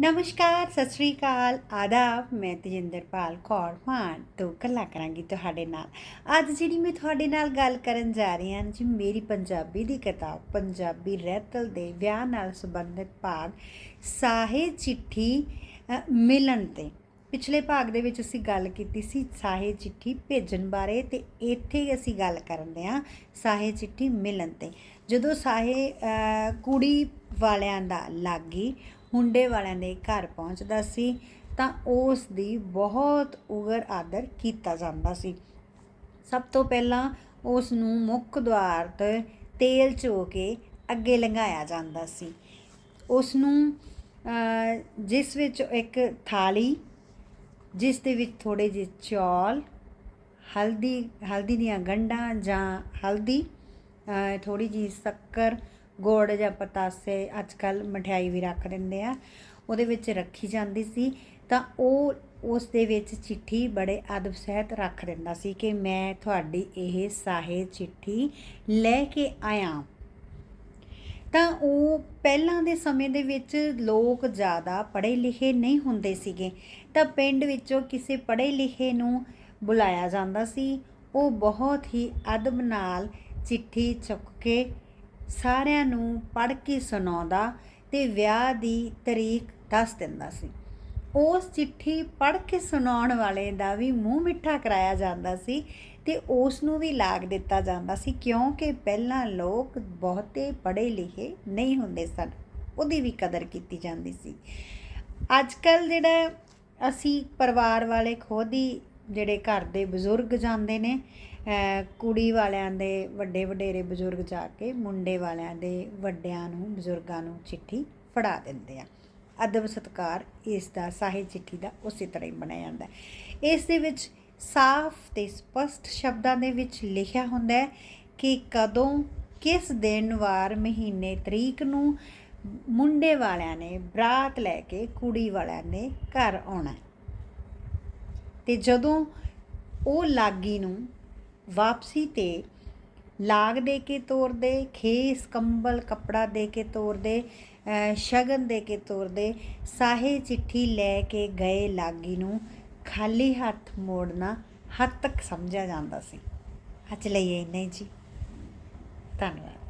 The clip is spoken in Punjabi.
ਨਮਸਕਾਰ, ਸਤਿ ਸ੍ਰੀ ਅਕਾਲ। ਆਦਾਬ, ਮੈਂ ਤੇਜਿੰਦਰਪਾਲ ਕੌਰ ਮਾਨ। ਤੋਂ ਗੱਲਾਂ ਕਰਾਂਗੀ ਤੁਹਾਡੇ ਨਾਲ। ਅੱਜ ਜਿਹੜੀ ਮੈਂ ਤੁਹਾਡੇ ਨਾਲ ਗੱਲ ਕਰਨ ਜਾ ਰਹੀ ਹਾਂ, ਜੀ ਮੇਰੀ ਪੰਜਾਬੀ ਦੀ ਕਿਤਾਬ, ਪੰਜਾਬੀ ਰਹਿਤਲ ਦੇ ਵਿਆਹ ਨਾਲ ਸੰਬੰਧਿਤ ਭਾਗ, ਸਾਹੇ ਚਿੱਠੀ ਮਿਲਣ ਤੇ। ਪਿਛਲੇ ਭਾਗ ਦੇ ਵਿੱਚ ਅਸੀਂ ਗੱਲ ਕੀਤੀ ਸੀ ਸਾਹੇ ਚਿੱਠੀ ਭੇਜਣ ਬਾਰੇ ਤੇ ਇੱਥੇ ਅਸੀਂ ਗੱਲ ਕਰਦੇ ਹਾਂ ਸਾਹੇ ਚਿੱਠੀ ਮਿਲਣ ਤੇ। ਜਦੋਂ ਸਾਹੇ ਕੁੜੀ ਵਾਲਿਆਂ ਦਾ ਲਾਗੀ ਮੁੰਡੇ ਵਾਲਿਆਂ ਦੇ ਘਰ ਪਹੁੰਚਦਾ ਸੀ, ਤਾਂ ਉਸ ਦੀ ਬਹੁਤ ਉਗਰ ਆਦਰ ਕੀਤਾ ਜਾਂਦਾ ਸੀ। ਸਭ ਤੋਂ ਪਹਿਲਾਂ ਉਸ ਨੂੰ ਮੁੱਖ ਦੁਆਰ ਤੇ ਤੇਲ ਚੋ ਕੇ ਅੱਗੇ ਲੰਘਾਇਆ ਜਾਂਦਾ ਸੀ। ਉਸ ਨੂੰ ਜਿਸ ਵਿੱਚ ਇੱਕ ਥਾਲੀ, ਜਿਸ ਦੇ ਵਿੱਚ ਥੋੜੇ ਜਿਹੇ ਚੌਲ, ਹਲਦੀ ਹਲਦੀ ਦੀਆਂ ਗੰਢਾਂ ਜਾਂ ਹਲਦੀ ਥੋੜੀ ਜਿਹੀ ਸ਼ੱਕਰ ਗੁੜ ਜਾਂ ਪਤਾਸੇ ਅੱਜ ਕੱਲ ਮਠਿਆਈ ਵੀ ਰੱਖ ਦਿੰਦੇ ਆ, ਉਹਦੇ ਵਿੱਚ ਰੱਖੀ ਜਾਂਦੀ ਸੀ, ਤਾਂ ਉਹ ਉਸ ਦੇ ਵਿੱਚ ਚਿੱਠੀ ਬੜੇ ਅਦਬ ਸਹਿਤ ਰੱਖ ਦਿੰਦਾ ਸੀ ਕਿ ਮੈਂ ਤੁਹਾਡੀ ਇਹ ਸਾਹੇ ਚਿੱਠੀ ਲੈ ਕੇ ਆਇਆ। ਤਾਂ ਉਹ ਪਹਿਲਾਂ ਦੇ ਸਮੇਂ ਦੇ ਵਿੱਚ ਲੋਕ ਜ਼ਿਆਦਾ ਪੜ੍ਹੇ ਲਿਖੇ ਨਹੀਂ ਹੁੰਦੇ ਸੀਗੇ, ਤਾਂ ਪਿੰਡ ਵਿੱਚੋਂ ਕਿਸੇ ਪੜ੍ਹੇ ਲਿਖੇ ਨੂੰ ਬੁਲਾਇਆ ਜਾਂਦਾ ਸੀ, ਉਹ ਬਹੁਤ ਹੀ ਅਦਬ ਨਾਲ ਚਿੱਠੀ ਚੁੱਕ ਕੇ ਸਾਰਿਆਂ ਨੂੰ ਪੜ੍ਹ ਕੇ ਸੁਣਾਉਂਦਾ ਤੇ ਵਿਆਹ ਦੀ ਤਰੀਕ ਦੱਸ ਦਿੰਦਾ ਸੀ। ਉਸ ਚਿੱਠੀ ਪੜ੍ਹ ਕੇ ਸੁਣਾਉਣ ਵਾਲੇ ਦਾ ਵੀ ਮੂੰਹ ਮਿੱਠਾ ਕਰਾਇਆ ਜਾਂਦਾ ਸੀ ਤੇ ਉਸ ਨੂੰ ਵੀ ਲਾਗ ਦਿੱਤਾ ਜਾਂਦਾ ਸੀ, ਕਿਉਂਕਿ ਪਹਿਲਾਂ ਲੋਕ ਬਹੁਤੇ ਪੜ੍ਹੇ ਲਿਖੇ ਨਹੀਂ ਹੁੰਦੇ ਸਨ। ਉਹਦੀ ਵੀ ਕਦਰ ਕੀਤੀ ਜਾਂਦੀ ਸੀ। ਅੱਜ ਕੱਲ ਜਿਹੜਾ ਅਸੀਂ ਪਰਿਵਾਰ ਵਾਲੇ ਖੁਦ ਹੀ ਜਿਹੜੇ ਘਰ ਦੇ ਬਜ਼ੁਰਗ ਜਾਂਦੇ ਨੇ ਕੁੜੀ ਵਾਲਿਆਂ ਦੇ ਵੱਡੇ ਵਡੇਰੇ ਬਜ਼ੁਰਗ ਜਾ ਕੇ ਮੁੰਡੇ ਵਾਲਿਆਂ ਦੇ ਵੱਡਿਆਂ ਨੂੰ, ਬਜ਼ੁਰਗਾਂ ਨੂੰ ਚਿੱਠੀ ਫੜਾ ਦਿੰਦੇ ਆ। ਅਦਬ ਸਤਕਾਰ ਇਸ ਦਾ ਸਾਹਿਤ ਚਿੱਠੀ ਦਾ ਉਸੇ ਤਰ੍ਹਾਂ ਹੀ ਬਣਾਇਆ ਜਾਂਦਾ ਹੈ। ਇਸ ਦੇ ਵਿੱਚ ਸਾਫ਼ ਤੇ ਸਪਸ਼ਟ ਸ਼ਬਦਾਂ ਦੇ ਵਿੱਚ ਲਿਖਿਆ ਹੁੰਦਾ ਹੈ ਕਿ ਕਦੋਂ, ਕਿਸ ਦਿਨ, ਵਾਰ, ਮਹੀਨੇ, ਤਰੀਕ ਨੂੰ ਮੁੰਡੇ ਵਾਲਿਆਂ ਨੇ ਬਰਾਤ ਲੈ ਕੇ ਕੁੜੀ ਵਾਲਿਆਂ ਨੇ ਘਰ ਆਉਣਾ ਤੇ ਜਦੋਂ ਉਹ ਲਾਗੀ ਨੂੰ ਵਾਪਸੀ ਤੇ ਲਾਗ ਦੇ ਕੇ ਤੋਰਦੇ, ਖੇਸ, ਕੰਬਲ, ਕੱਪੜਾ ਦੇ ਕੇ ਤੋਰਦੇ ਸ਼ਗਨ ਦੇ ਕੇ ਤੋਰਦੇ, ਸਾਹੇ ਚਿੱਠੀ ਲੈ ਕੇ ਗਏ ਲਾਗੀ ਨੂੰ, ਖਾਲੀ ਹੱਥ ਮੋੜਨਾ ਹੱਦ ਤੱਕ ਸਮਝਿਆ ਜਾਂਦਾ ਸੀ। ਅੱਜ ਲਈ ਇੰਨਾ ਹੀ ਜੀ। ਧੰਨਵਾਦ।